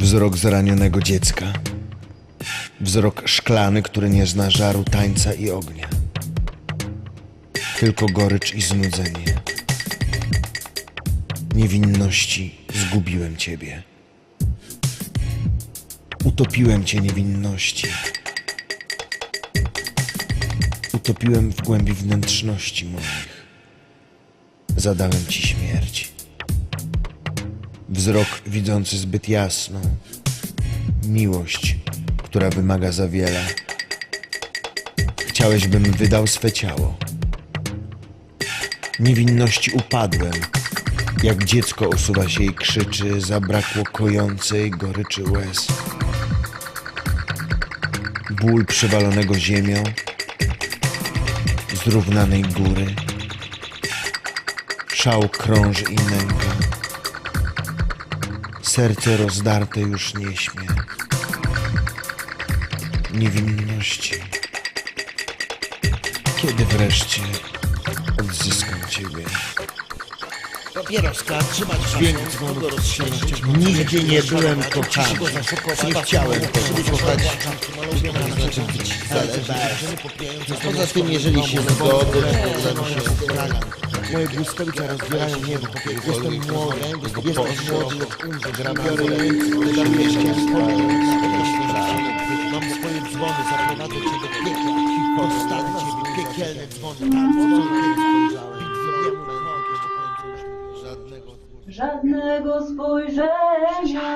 Wzrok zranionego dziecka. Wzrok szklany, który nie zna żaru, tańca i ognia. Tylko gorycz i znudzenie. Niewinności zgubiłem ciebie. Utopiłem cię niewinności. Utopiłem w głębi wnętrzności moich. Zadałem ci śmierć. Wzrok widzący zbyt jasno. Miłość, która wymaga za wiele. Chciałeś, bym wydał swe ciało. Niewinności upadłem. Jak dziecko osuwa się i krzyczy, zabrakło kojącej goryczy łez. Ból przywalonego ziemią, zrównanej góry. Szał krąży i nęka. Serce rozdarte już nie śmie. Niewinności. Kiedy wreszcie odzyskam ciebie? Papieroska, trzymać Dźwięk dzwonu Nigdzie nie byłem kochany. Nie chciałem posłuchać. Poza tym, jeżeli się zgodzę, to się Moje błyskawice rozbierają niebo. Jestem młody, jestem młody, lecz umrze. Biorę ręce, daruję ścieżkę. Mam swoje dzwony, zaprowadzę cię do piekła. Postawię ciebie piekielne dzwony. Żadnego Żadnego spojrzenia,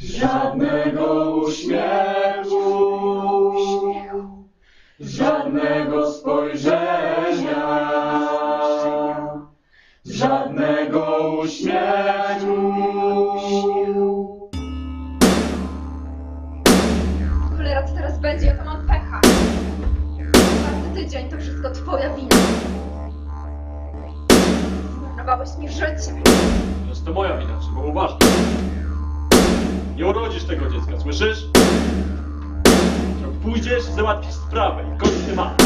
żadnego uśmiechu. Cholera, co teraz będzie? Ja to mam pecha. Czwarty tydzień, to wszystko twoja wina. Zmarnowałeś mi życie. Jest to moja wina, trzeba uważać. Nie urodzisz tego dziecka, słyszysz? Pójdziesz, załatwisz sprawę i koniec tematu.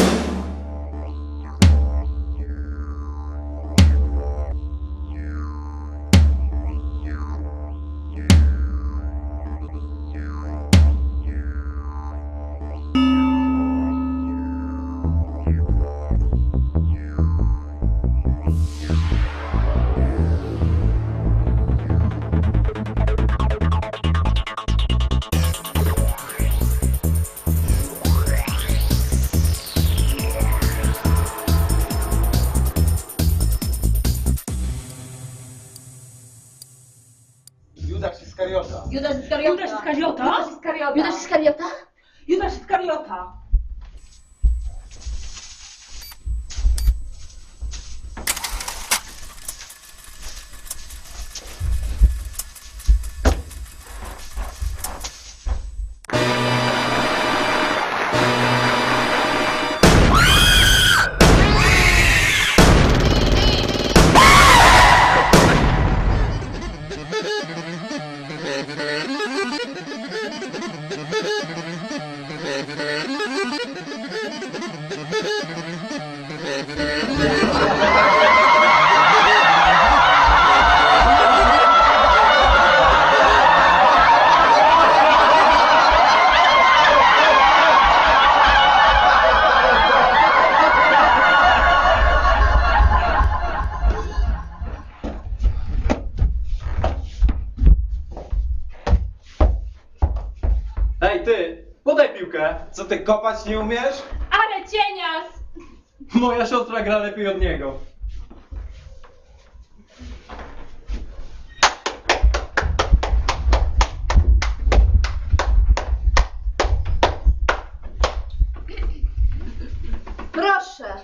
Ty, podaj piłkę. Co ty kopać nie umiesz? Ale cienias! Moja siostra gra lepiej od niego. Proszę.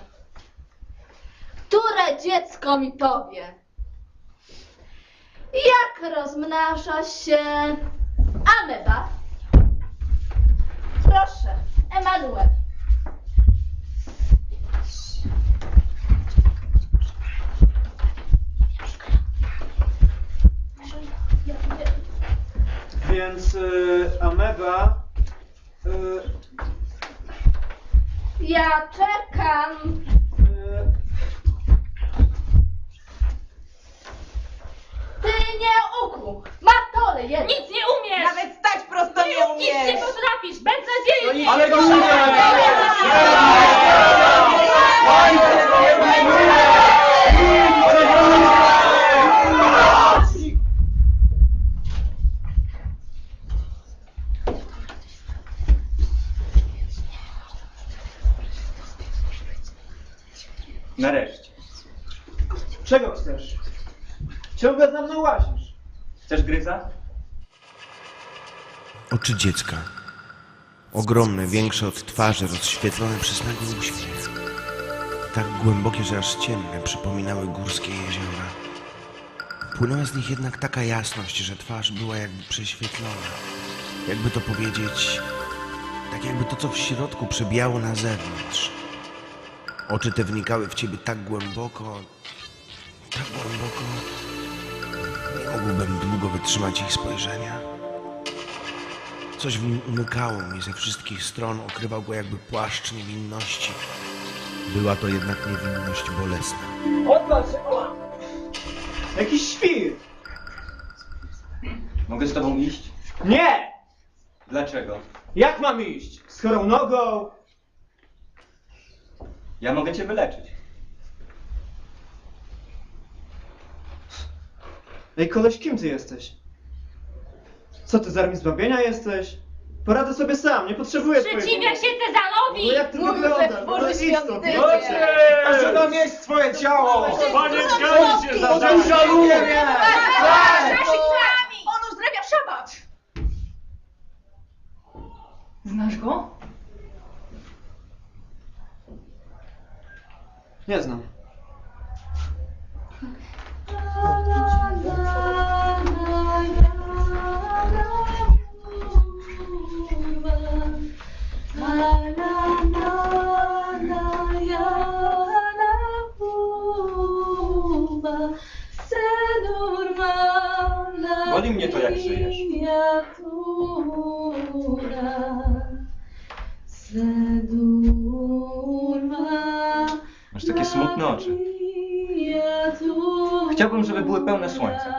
Które dziecko mi powie? Jak rozmnaża się ameba? Proszę, Emanuel. Więc y, ameba... Y, Ja czekam. y, Ty nie ukuł. Matka Nic nie umiesz! Nawet stać prosto nie Nic nie umiesz! potrafisz! Bez nadziei! Ale Nareszcie. Czego chcesz? Ciągle za mną łazisz. Chcesz gryza? Oczy dziecka. Ogromne, większe od twarzy, rozświetlone przez nagły uśmiech. Tak głębokie, że aż ciemne, przypominały górskie jeziora. Płynęła z nich jednak taka jasność, że twarz była jakby prześwietlona. Jakby to powiedzieć, tak jakby to, co w środku przebijało na zewnątrz. Oczy te wnikały w ciebie tak głęboko, tak głęboko. Nie mógłbym długo wytrzymać ich spojrzenia. Coś w nim umykało mi ze wszystkich stron, okrywał go jakby płaszcz niewinności. Była to jednak niewinność bolesna. Odwal się! O! Jakiś świr! Mogę z tobą iść? Nie! Dlaczego? Jak mam iść? Z chorą nogą? Ja mogę cię wyleczyć. Ej, koleś, kim ty jesteś? Co ty z armii zbawienia jesteś? Poradzę sobie sam, nie potrzebuję twojego... Sprzeciwia się No Cezanowi! jak to Mówił, że No świątynie. proszę. A że mam mieć twoje ciało? Panie, zgadzi się za On żaluje mnie! On uzdrawia szabat! Znasz go? Nie znam. Były pełne słońca.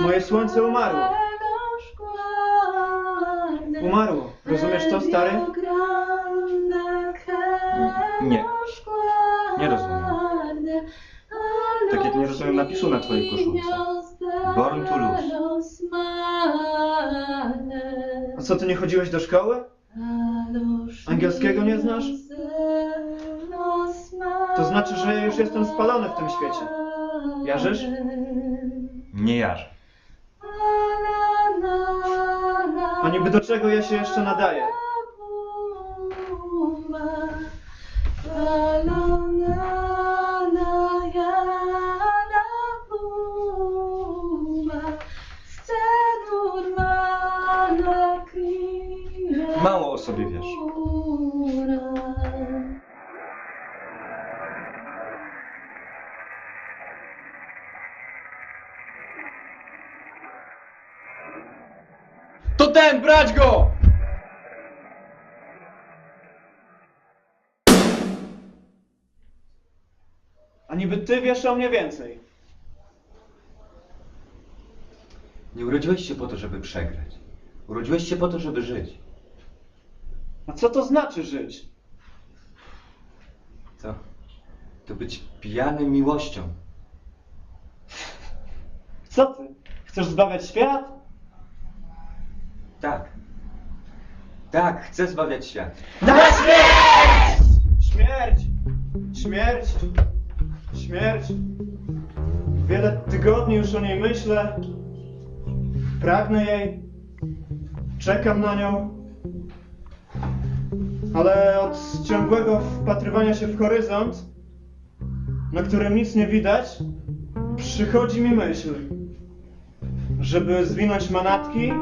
Moje słońce umarło. Umarło. Rozumiesz to, stary? Nie. Nie rozumiem. Tak jak nie rozumiem napisu na twojej koszulce. Born to lose. A co, ty nie chodziłeś do szkoły? Angielskiego nie znasz? To znaczy, że ja już jestem spalony w tym świecie. Jarzysz? Nie jarzę. A niby do czego ja się jeszcze nadaję? Mało o sobie wiesz. To ten, brać go! A niby ty wiesz o mnie więcej. Nie urodziłeś się po to, żeby przegrać. Urodziłeś się po to, żeby żyć. A co to znaczy żyć? Co? To być pijany miłością. Co ty? Chcesz zbawiać świat? Tak. Tak, chcę zbawiać świat. Śmierć! Śmierć! Śmierć! Wiele tygodni już o niej myślę. Pragnę jej. Czekam na nią. Ale od ciągłego wpatrywania się w horyzont, na którym nic nie widać, przychodzi mi myśl, żeby zwinąć manatki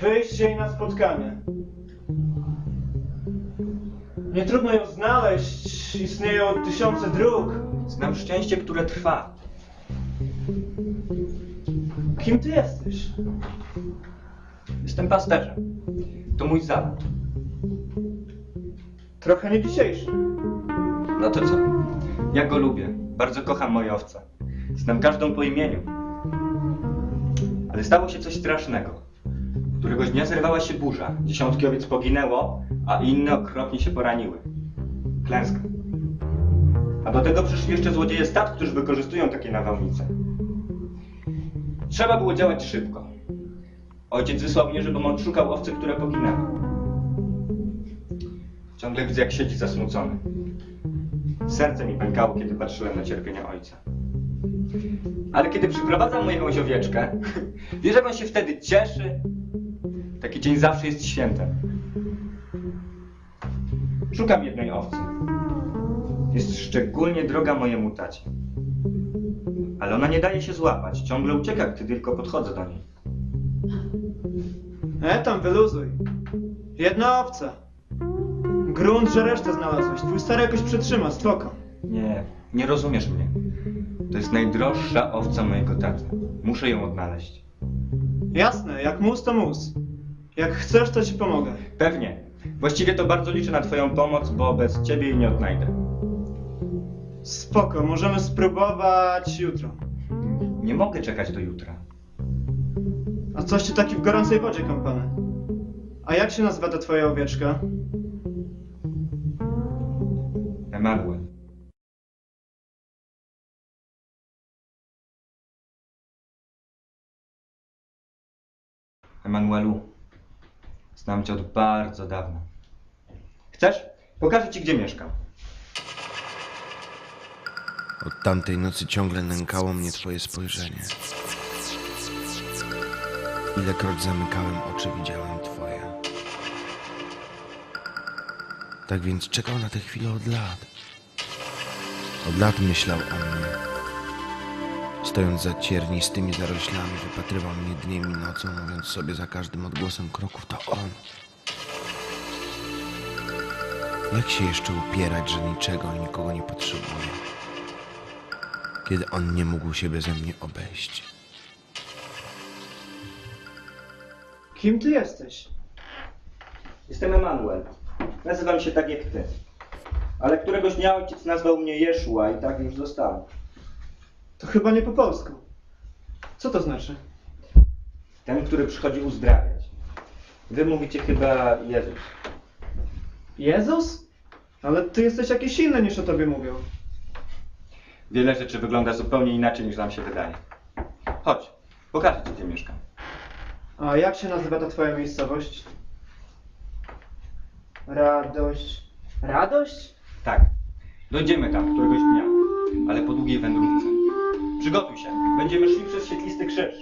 wyjść jej na spotkanie. Nie trudno ją znaleźć, istnieją tysiące dróg. Znam szczęście, które trwa. Kim ty jesteś? Jestem pasterzem. To mój zawód. Trochę nie dzisiejszy. No to co? Ja go lubię, Bardzo kocham moje owce. Znam każdą po imieniu. Ale stało się coś strasznego. Któregoś dnia zerwała się burza. Dziesiątki owiec poginęło, a inne okropnie się poraniły. Klęska. A do tego przyszli jeszcze złodzieje stad, którzy wykorzystują takie nawałnice. Trzeba było działać szybko. Ojciec wysłał mnie, żebym odszukał owce, które poginęły. Ciągle widzę, jak siedzi zasmucony. Serce mi pękało, kiedy patrzyłem na cierpienie ojca. Ale kiedy przyprowadzam mu jakąś owieczkę, wiesz, jak on się wtedy cieszy? Taki dzień zawsze jest świętem. Szukam jednej owcy. Jest szczególnie droga mojemu tacie. Ale ona nie daje się złapać. Ciągle ucieka, gdy tylko podchodzę do niej. E, tam wyluzuj. Jedna owca. Grunt, że resztę znalazłeś. Twój stary jakoś przetrzyma, spoko. Nie, nie rozumiesz mnie. To jest najdroższa owca mojego taty. Muszę ją odnaleźć. Jasne, jak mus to mus. Jak chcesz, to ci pomogę. Pewnie. Właściwie to bardzo liczę na twoją pomoc, bo bez ciebie jej nie odnajdę. Spoko, możemy spróbować jutro. Nie mogę czekać do jutra. A coś ci taki w gorącej wodzie kąpany. A jak się nazywa ta twoja owieczka? Emanuel. Emanuelu, znam cię od bardzo dawna. Chcesz? Pokażę ci, gdzie mieszkam. Od tamtej nocy ciągle nękało mnie twoje spojrzenie. Ilekroć zamykałem oczy, widziałem twoje. Tak więc czekał na tę chwilę od lat. Od lat myślał o mnie. Stojąc za ciernistymi zaroślami, wypatrywał mnie dniem i nocą, mówiąc sobie za każdym odgłosem kroków, to on. Jak się jeszcze upierać, że niczego i nikogo nie potrzebuje? kiedy on nie mógł się beze mnie obejść. Kim ty jesteś? Jestem Emanuel. Nazywam się tak jak ty. Ale któregoś dnia ojciec nazwał mnie Jeszua i tak już zostało. To chyba nie po polsku. Co to znaczy? Ten, który przychodzi uzdrawiać. Wy mówicie chyba Jezus. Jezus? Ale ty jesteś jakiś inny niż o tobie mówią. Wiele rzeczy wygląda zupełnie inaczej niż nam się wydaje. Chodź, pokażę ci, gdzie mieszkam. A jak się nazywa ta twoja miejscowość? Radość. Radość? Tak, dojdziemy tam któregoś dnia, ale po długiej wędrówce. Przygotuj się, będziemy szli przez świetlisty krzyż.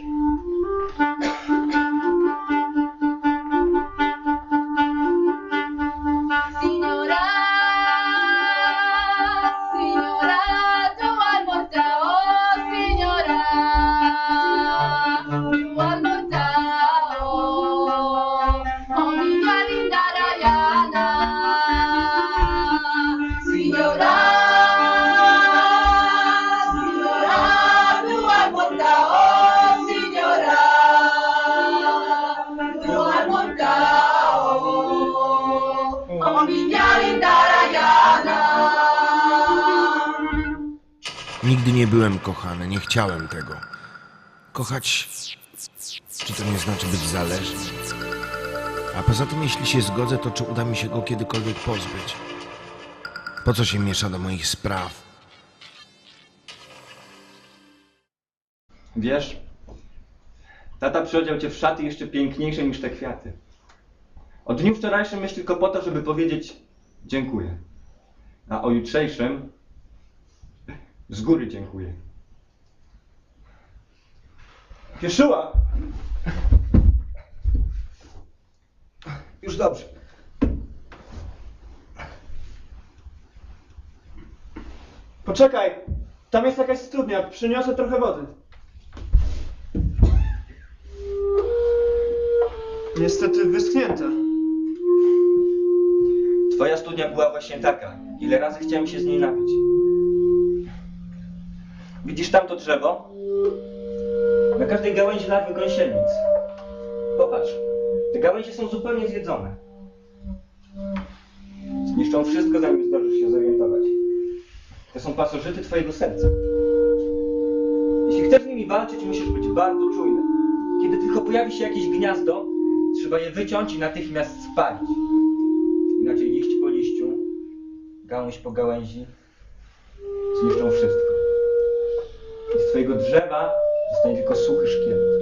Nigdy nie byłem kochany, nie chciałem tego. Kochać, czy to nie znaczy być zależny? A poza tym, jeśli się zgodzę, to czy uda mi się go kiedykolwiek pozbyć? Po co się miesza do moich spraw? Wiesz, tata przyodział cię w szaty jeszcze piękniejsze niż te kwiaty. O dniu wczorajszym myśl tylko po to, żeby powiedzieć dziękuję. A o jutrzejszym z góry dziękuję. Jeszua! Już dobrze. Poczekaj! Tam jest jakaś studnia, przyniosę trochę wody. Niestety wyschnięta. Twoja studnia była właśnie taka. Ile razy chciałem się z niej napić. Widzisz tamto drzewo? Na każdej gałęzi larwy gąsienic. Popatrz, te gałęzie są zupełnie zjedzone. Zniszczą wszystko, zanim zdążysz się zorientować. To są pasożyty twojego serca. Jeśli chcesz z nimi walczyć, musisz być bardzo czujny. Kiedy tylko pojawi się jakieś gniazdo, trzeba je wyciąć i natychmiast spalić. Inaczej liść po liściu, gałąź po gałęzi zniszczą wszystko. I z twojego drzewa zostanie tylko suchy szkielet.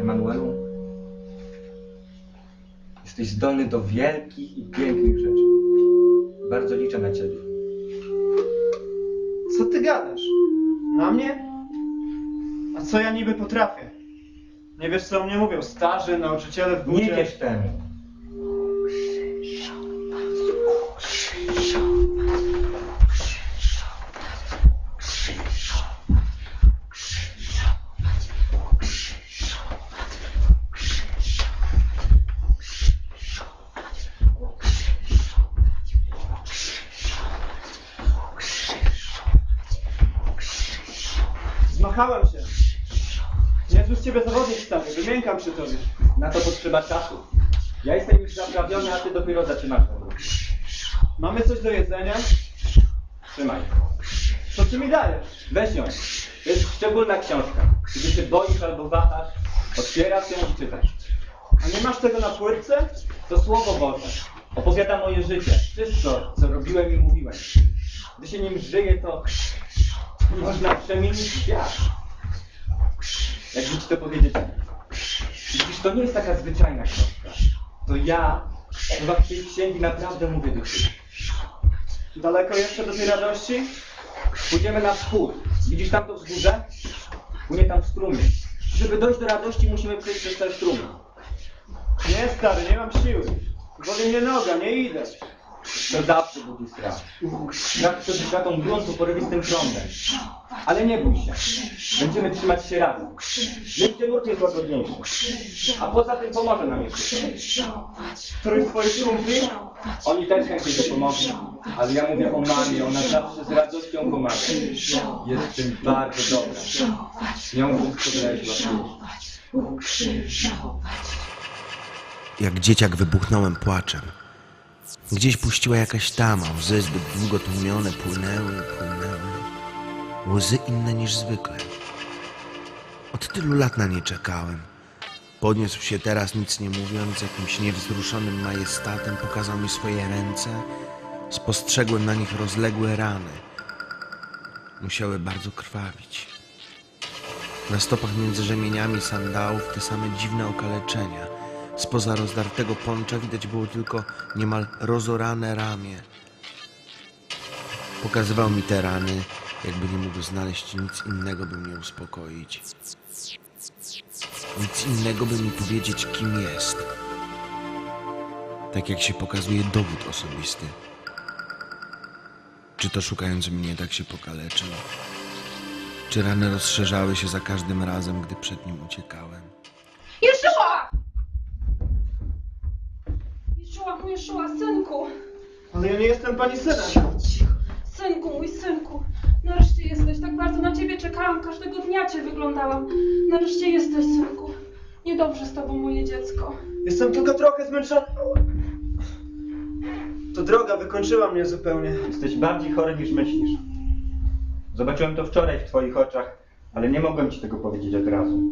Emanuelu, jesteś zdolny do wielkich i pięknych rzeczy. Bardzo liczę na ciebie. Co ty gadasz? Na mnie? A co ja niby potrafię? Nie wiesz co o mnie mówią starzy, nauczyciele w Nie budzie? wierz temu. Potrzeba czasu. Ja jestem już zaprawiony, a ty dopiero zaczynasz. Mamy coś do jedzenia? Trzymaj. Co ty mi dajesz? Weź ją. To jest szczególna książka. Kiedy się boisz albo wahasz, otwierasz ją i czytasz. A nie masz tego na płytce? To Słowo Boże. Opowiada moje życie. Wszystko, co robiłem i mówiłem. Gdy się nim żyje, to można przemienić świat. Jakby ci to powiedzieć. Widzisz, to nie jest taka zwyczajna książka. To ja, w tej księgi naprawdę mówię do ciebie. Daleko jeszcze do tej radości? Pójdziemy na wschód. Widzisz tam to wzgórze? Płynie tam strumień. Żeby dojść do radości, musimy przejść przez ten strumień. Nie stary, nie mam siły. Boli mnie noga, nie idę. To zawsze budzi strach. Strach przed utratą gruntu porywistym prądem. Ale nie bój się. Będziemy trzymać się razem. Wielkie nurt jest łagodniejszy. A poza tym pomoże nam jeszcze. Któryś z twoich? Oni też chętnie to pomogą. Ale ja mówię o mamie, ona zawsze z radością pomaga. Jest tym bardzo dobra. Nią wszystko wyraźnie. Jak dzieciak wybuchnąłem płaczem. Gdzieś puściła jakaś tama, łzy zbyt długo tłumione płynęły, płynęły. Łzy inne niż zwykle. Od tylu lat na nie czekałem. Podniósł się teraz, nic nie mówiąc, jakimś niewzruszonym majestatem, pokazał mi swoje ręce. Spostrzegłem na nich rozległe rany. Musiały bardzo krwawić. Na stopach między rzemieniami sandałów te same dziwne okaleczenia. Spoza rozdartego poncza widać było tylko niemal rozorane ramię. Pokazywał mi te rany, jakby nie mógł znaleźć nic innego, by mnie uspokoić. Nic innego, by mi powiedzieć, kim jest. Tak jak się pokazuje dowód osobisty. Czy to szukając mnie tak się pokaleczył? Czy rany rozszerzały się za każdym razem, gdy przed nim uciekałem? Jeszua! Mój Jeszua, synku! Ale ja nie jestem pani synem. Synku, mój synku! Nareszcie jesteś, tak bardzo na ciebie czekałam, każdego dnia cię wyglądałam. Nareszcie jesteś, synku. Niedobrze z tobą, moje dziecko. Jestem tylko trochę zmęczony. To droga wykończyła mnie zupełnie. Jesteś bardziej chory niż myślisz. Zobaczyłem to wczoraj w twoich oczach, ale nie mogłem ci tego powiedzieć od razu.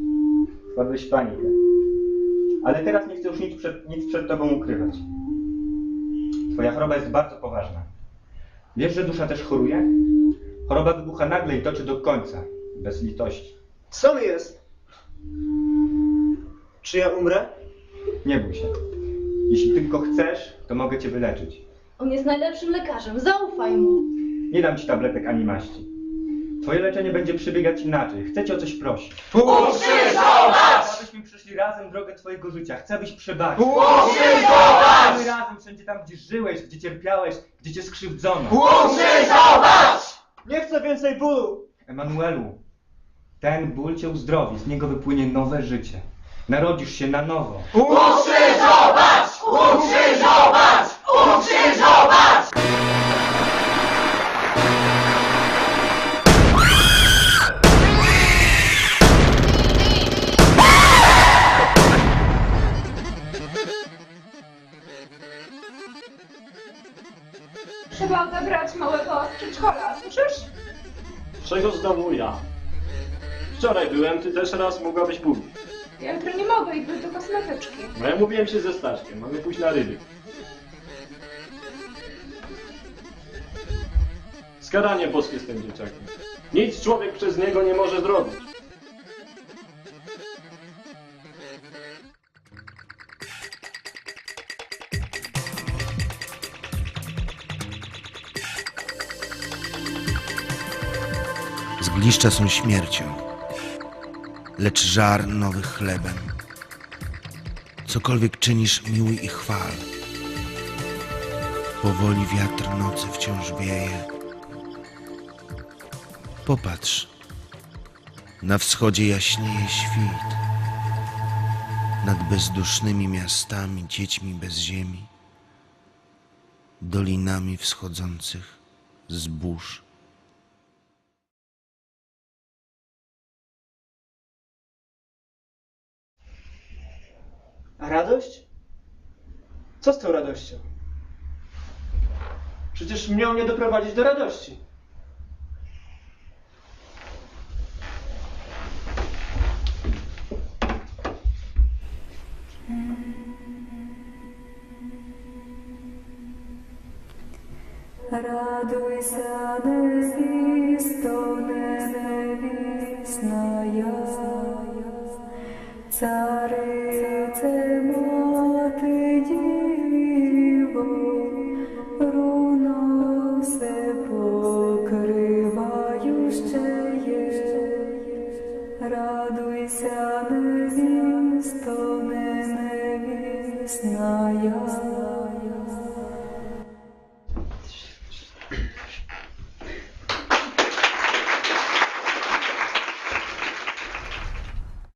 Wpadłeś w panikę. Ale teraz nie chcę już nic przed, nic przed tobą ukrywać. Twoja choroba jest bardzo poważna. Wiesz, że dusza też choruje? Choroba wybucha nagle i toczy do końca, bez litości. Co mi jest? Czy ja umrę? Nie bój się. Jeśli tylko chcesz, to mogę cię wyleczyć. On jest najlepszym lekarzem, zaufaj mu. Nie dam ci tabletek ani maści. Twoje leczenie będzie przebiegać inaczej. Chcę cię o coś prosić. Chcę, abyśmy przeszli razem drogę twojego życia. Chcę, abyś przebaczył. Ukrzyżować! razem wszędzie tam, gdzie żyłeś, gdzie cierpiałeś, gdzie cię skrzywdzono. Ukrzyżować! Nie chcę więcej bólu! Emanuelu, ten ból cię uzdrowi, z niego wypłynie nowe życie. Narodzisz się na nowo. Ukrzyżować! Ukrzyżować! Ukrzyżować! Trzeba odebrać małego z przedszkola, słyszysz? Czego znowu ja? Wczoraj byłem, ty też raz mogłabyś pójść. Ja jutro nie mogę, idę do kosmetyczki. No ja mówiłem się ze Staszkiem, mamy pójść na ryby. Skaranie boskie z tym dzieciakiem. Nic człowiek przez niego nie może zrobić. Zgliszcza są śmiercią, lecz żar nowych chlebem. Cokolwiek czynisz, miłuj i chwal. Powoli wiatr nocy wciąż wieje. Popatrz, na wschodzie jaśnieje świt. Nad bezdusznymi miastami, dziećmi bez ziemi, dolinami wschodzących zbóż. A radość? Co z tą radością? Przecież miał mnie doprowadzić do radości. Радуйся, невісто, невісная, царице